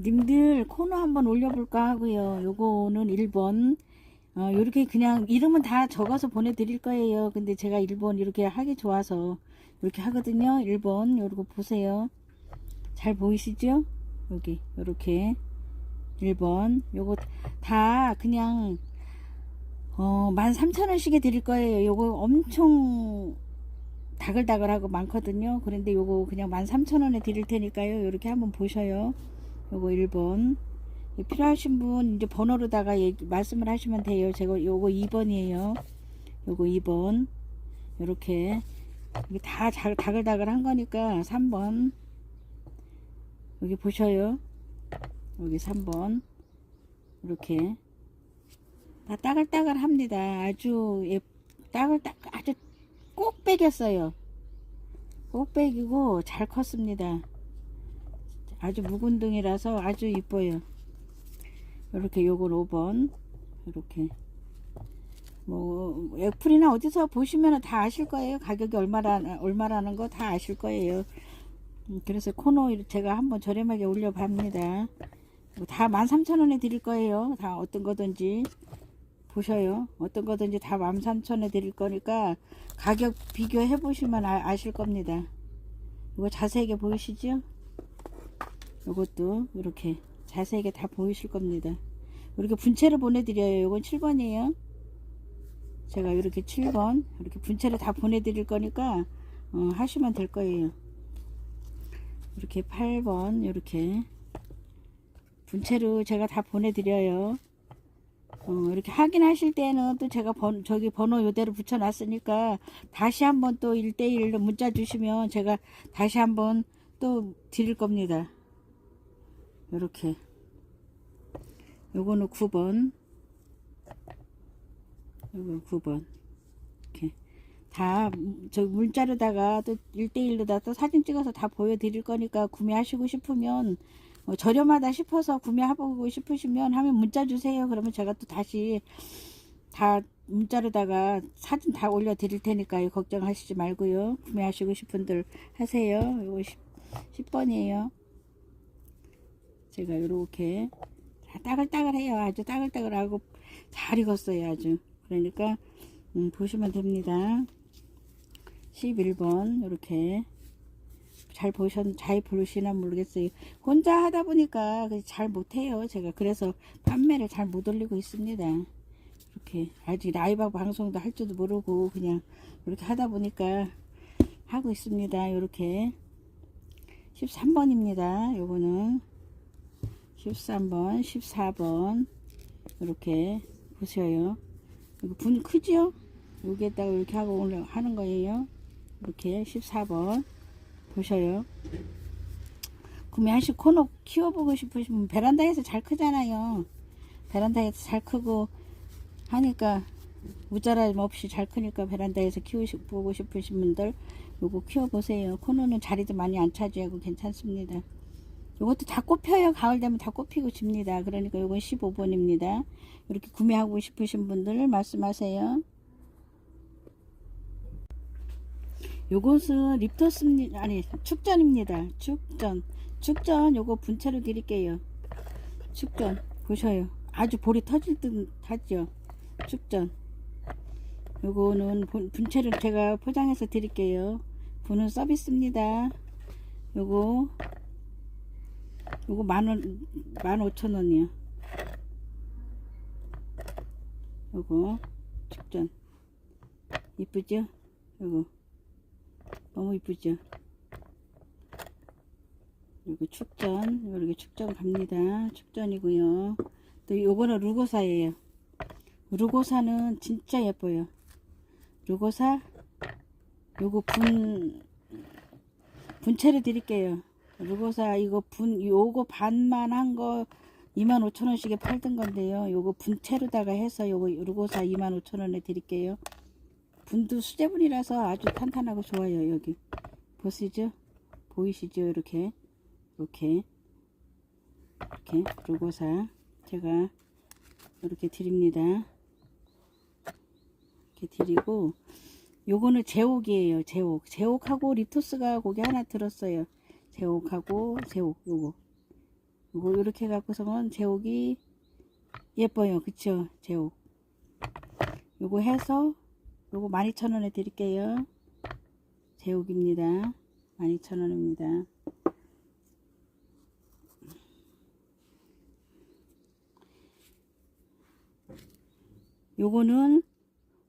님들 코너 한번 올려볼까 하고요. 요거는 1번. 어, 요렇게 그냥 이름은 다 적어서 보내드릴 거예요. 근데 제가 1번 이렇게 하기 좋아서 이렇게 하거든요. 1번. 요거 보세요. 잘 보이시죠? 여기, 요렇게. 1번. 요거 다 그냥, 어, 13,000원씩에 드릴 거예요. 요거 엄청 다글다글하고 많거든요. 그런데 요거 그냥 13,000원에 드릴 테니까요. 요렇게 한번 보셔요. 요거 1번. 필요하신 분 이제 번호로다가 얘기, 말씀을 하시면 돼요. 제가 요거 2번이에요. 요거 2번. 요렇게 이게 다 자- 다글다글 한 거니까 3번. 여기 보셔요. 여기 3번. 이렇게 다 따글따글 합니다. 아주 예, 따글따글 아주 꼭 빼겼어요. 꼭 빼기고 잘 컸습니다. 아주 묵은 등이라서 아주 이뻐요. 이렇게 요걸 5번 이렇게 뭐 애플이나 어디서 보시면 다 아실 거예요. 가격이 얼마라 얼마라는 거 다 아실 거예요. 음, 그래서 코너 제가 한번 저렴하게 올려 봅니다. 뭐다 13,000원에 드릴 거예요. 다 어떤 거든지 보셔요. 어떤 거든지 다 13,000원에 드릴 거니까 가격 비교해 보시면 아, 실 겁니다. 이거 자세하게 보이시죠? 이것도 이렇게 자세하게 다 보이실 겁니다. 이렇게 분체를 보내드려요. 이건 7번이에요. 제가 이렇게 7번 이렇게 분체를 다 보내드릴 거니까 어, 하시면 될 거예요. 이렇게 8번 이렇게 분체로 제가 다 보내드려요. 어, 이렇게 확인하실 때는 또 제가 번, 저기 번호 요대로 붙여놨으니까 다시 한번 또 1대1로 문자 주시면 제가 다시 한번 또 드릴 겁니다. 요렇게. 요거는 9번. 요거 9번. 이렇게. 다 저 문자로다가 또 1대1로다 또 사진 찍어서 다 보여드릴 거니까 구매하시고 싶으면 어, 저렴하다 싶어서 구매해보고 싶으시면 하면 문자 주세요. 그러면 제가 또 다시 다 문자로다가 사진 다 올려 드릴 테니까요. 걱정하시지 말고요. 구매하시고 싶은 분들 하세요. 요거 10, 10번이에요 제가 이렇게 다 따글따글해요. 아주 따글따글하고 잘 익었어요. 아주. 그러니까 음, 보시면 됩니다. 11번 이렇게 잘 보셨 잘 보시나 모르겠어요. 혼자 하다 보니까 잘 못해요. 제가 그래서 판매를 잘 못 올리고 있습니다. 이렇게 아직 라이브 방송도 할 줄도 모르고 그냥 이렇게 하다 보니까 하고 있습니다. 이렇게 13번입니다. 요거는 13번, 14번 이렇게 보세요. 이거 분 크죠? 여기에다가 이렇게 하고 올라 하는 거예요. 이렇게 14번 보셔요. 구매하실 코너 키워보고 싶으시면 베란다에서 잘 크잖아요. 베란다에서 잘 크고 하니까 무자람 없이 잘 크니까 베란다에서 키워보고 싶으신 분들 요거 키워보세요. 코너는 자리도 많이 안 차지하고 괜찮습니다. 이것도 다 꽃펴요. 가을 되면 다 꽃피고 집니다. 그러니까 이건 15번입니다. 이렇게 구매하고 싶으신 분들 말씀하세요. 요것은 립토스입니다. 아니 축전입니다. 축전. 축전 요거 분체로 드릴게요. 축전 보셔요. 아주 볼이 터질 듯 하죠. 축전. 요거는 분- 분체를 제가 포장해서 드릴게요. 분은 서비스입니다. 요거 요거 만원, 만 오천 원이요. 요거, 축전. 이쁘죠? 요거. 너무 이쁘죠? 요거 축전. 요렇게 축전 갑니다. 축전이고요. 또 요거는 루고사예요. 루고사는 진짜 예뻐요. 루고사, 요거 분, 분체를 드릴게요. 루고사 이거 분 요거 반만 한 거 25,000원씩에 팔던 건데요. 요거 분체로다가 해서 요거 루고사 25,000원에 드릴게요. 분도 수제분이라서 아주 탄탄하고 좋아요. 여기 보시죠? 보이시죠? 이렇게 이렇게 이렇게 루고사 제가 이렇게 드립니다. 이렇게 드리고 요거는 제옥이에요. 제옥. 제옥하고 리토스가 거기 하나 들었어요. 제옥하고 제옥 요거. 요거 이렇게 갖고서는 제옥이 예뻐요. 그쵸? 제옥. 요거 해서 요거 12,000원에 드릴게요. 제옥입니다. 12,000원입니다. 요거는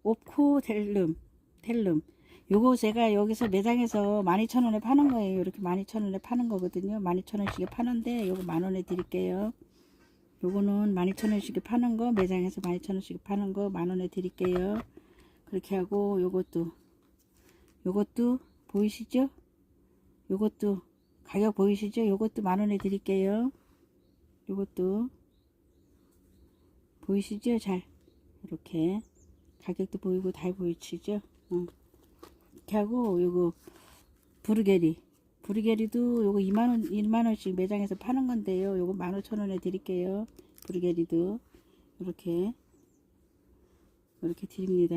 옵코 텔름 텔름 요거 제가 여기서 매장에서 12,000원에 파는 거예요. 이렇게 12,000원에 파는 거거든요. 12,000원씩에 파는데 요거 만원에 드릴게요. 요거는 12,000원씩에 파는 거 매장에서 12,000원씩에 파는 거 만원에 드릴게요. 그렇게 하고 요것도 요것도 보이시죠? 요것도 가격 보이시죠? 요것도 만원에 드릴게요. 요것도 보이시죠? 잘 이렇게 가격도 보이고 다 보이시죠? 어. 이렇게 하고 요거 부르게리. 부르게리도 요거 2만원 1만원씩 매장에서 파는 건데요. 요거 15,000원에 드릴게요. 부르게리도. 이렇게. 이렇게 드립니다.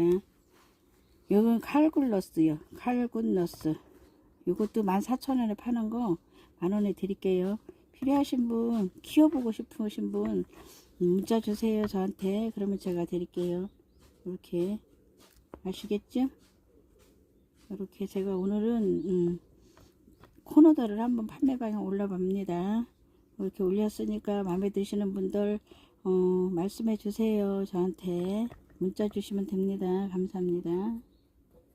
요건 칼굴러스요. 칼굴러스. 요것도 14,000원에 파는 거 만원에 드릴게요. 필요하신 분 키워보고 싶으신 분 문자 주세요 저한테. 그러면 제가 드릴게요. 이렇게. 아시겠죠 이렇게 제가 오늘은 음, 코너들을 한번 판매 방향 올려봅니다. 이렇게 올렸으니까 마음에 드시는 분들 어, 말씀해 주세요. 저한테 문자 주시면 됩니다. 감사합니다